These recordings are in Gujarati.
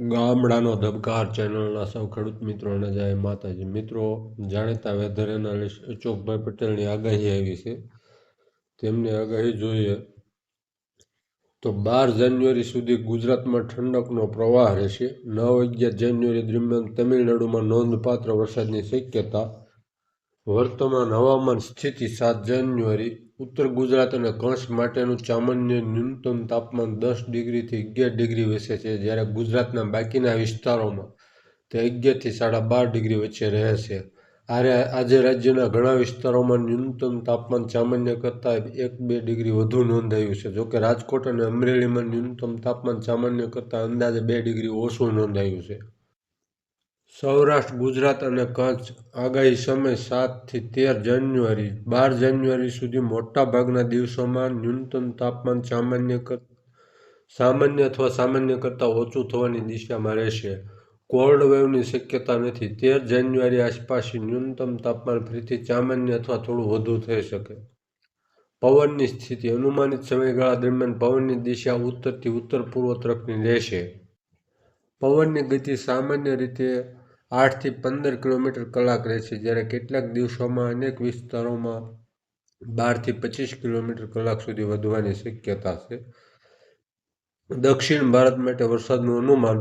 ગામડાનો ધબકાર ચેનલના સૌ ખેડૂત મિત્રોને જય માતાજી. મિત્રો, જાણીતા વેધર એનાલિસ્ટ અચોકભાઈ પટેલની આગાહી આવી છે. તેમની આગાહી જોઈએ તો બાર જાન્યુઆરી સુધી ગુજરાતમાં ઠંડકનો પ્રવાહ રહેશે. નવ અગિયાર જાન્યુઆરી દરમિયાન તમિલનાડુમાં નોંધપાત્ર વરસાદની શક્યતા વર્તમાન હવામાન સ્થિતિ સાત જાન્યુઆરી, ઉત્તર ગુજરાત અને કચ્છ માટેનું સામાન્ય ન્યૂનતમ તાપમાન દસ ડિગ્રીથી અગિયાર ડિગ્રી વચ્ચે છે. જ્યારે ગુજરાતના બાકીના વિસ્તારોમાં તે અગિયારથી સાડા બાર ડિગ્રી વચ્ચે રહેશે આરે, આજે રાજ્યના ઘણા વિસ્તારોમાં ન્યૂનતમ તાપમાન સામાન્ય કરતાં એક બે ડિગ્રી વધુ નોંધાયું છે. જોકે રાજકોટ અને અમરેલીમાં ન્યૂનતમ તાપમાન સામાન્ય કરતાં અંદાજે બે ડિગ્રી ઓછું નોંધાયું છે. સૌરાષ્ટ્ર, ગુજરાત અને કચ્છ આગાહી સમય સાતથી તેર જાન્યુઆરી, બાર જાન્યુઆરી સુધી મોટાભાગના દિવસોમાં ન્યૂનતમ તાપમાન સામાન્ય કર, સામાન્ય અથવા સામાન્ય કરતાં ઓછું થવાની દિશામાં રહેશે. કોલ્ડ વેવની શક્યતા નથી. તેર જાન્યુઆરી આસપાસ ન્યૂનતમ તાપમાન ફરીથી સામાન્ય અથવા થોડું વધુ થઈ શકે. પવનની સ્થિતિ અનુમાનિત સમયગાળા દરમિયાન પવનની દિશા ઉત્તરથી ઉત્તર પૂર્વ તરફની રહેશે. પવનની ગતિ સામાન્ય રીતે આઠથી પંદર કિલોમીટર કલાક રહેશે જ્યારે કેટલાક દિવસોમાં અનેક વિસ્તારોમાં બારથી પચીસ કિલોમીટર કલાક સુધી વધવાની શક્યતા છે. દક્ષિણ ભારત માટે વરસાદનું અનુમાન,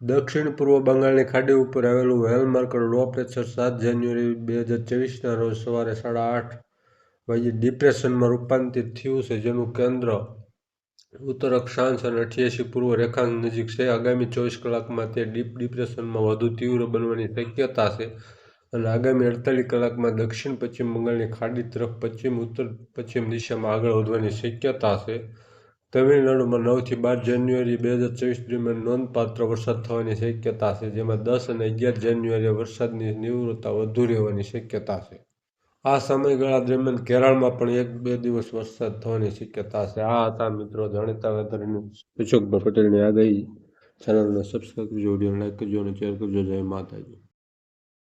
દક્ષિણ પૂર્વ બંગાળની ખાડી ઉપર આવેલું વેલ માર્કર લો પ્રેશર સાત જાન્યુઆરી બે હજાર ચોવીસના રોજ સવારે સાડા આઠ વાગે ડિપ્રેશનમાં રૂપાંતરિત થયું છે, જેનું કેન્દ્ર ઉત્તર અક્ષાંશ અને અઠ્યાસી પૂર્વ રેખાંશ નજીક છે. આગામી ચોવીસ કલાકમાં તે ડીપ ડિપ્રેશનમાં વધુ તીવ્ર બનવાની શક્યતા છે અને આગામી અડતાલીસ કલાકમાં દક્ષિણ પશ્ચિમ બંગાળની ખાડી તરફ પશ્ચિમ ઉત્તર પશ્ચિમ દિશામાં આગળ વધવાની શક્યતા છે. તમિલનાડુમાં નવથી બાર જાન્યુઆરી બે હજાર ચોવીસ દરમિયાન નોંધપાત્ર વરસાદ થવાની શક્યતા છે, જેમાં દસ અને અગિયાર જાન્યુઆરીએ વરસાદની નિવૃત્તા વધુ રહેવાની શક્યતા છે. આ સમયગાળા દરમિયાન કેરળમાં પણ એક બે દિવસ વરસાદ થવાની શક્યતા છે. આ હતા મિત્રો જાણીતા વેધરની. અશોકભાઈ પટેલની આગાહી. ચેનલને સબસ્ક્રાઈબ કરજો વીડિયો લાઈક કરજો અને શેર કરજો. જય માતાજી.